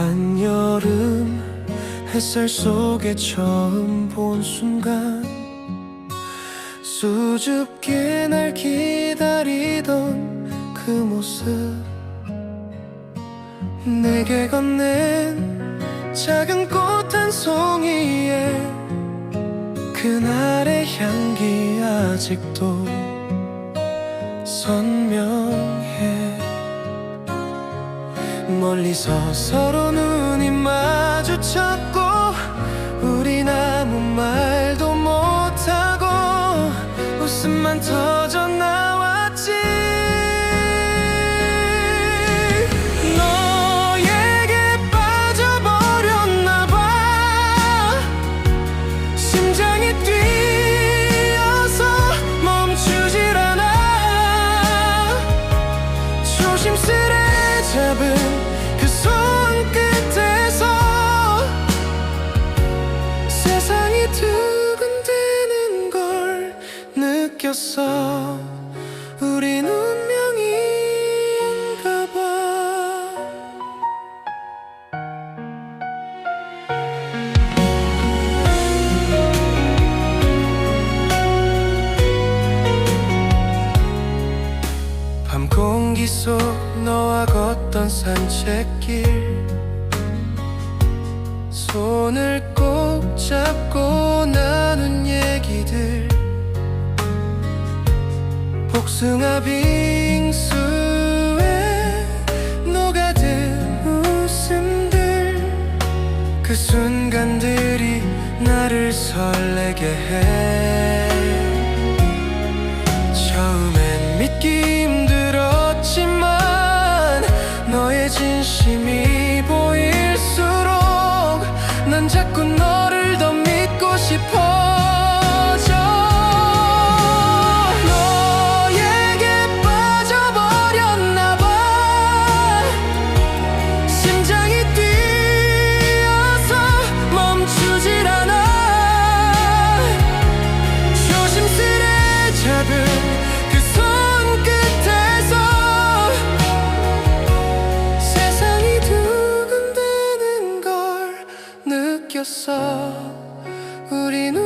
한여름 햇살 속에 처음 본 순간 수줍게 날 기다리던 그 모습. 내게 건넨 작은 꽃 한 송이에 그날의 향기 아직도 선명해 멀리서 서로 눈이 마주쳤고 우린 아무 말도 못하고 웃음만 터 느꼈어. 우린 운명인가 봐. 밤 공기 속 너와 걷던 산책길. 손을 복숭아 빙수에 녹아든 웃음들. 그 순간들이 나를 설레게 해. 처음엔 믿기 힘들었지만 너의 진심이 보일수록 난 자꾸 너를 더 믿고 싶어 느꼈어. 우린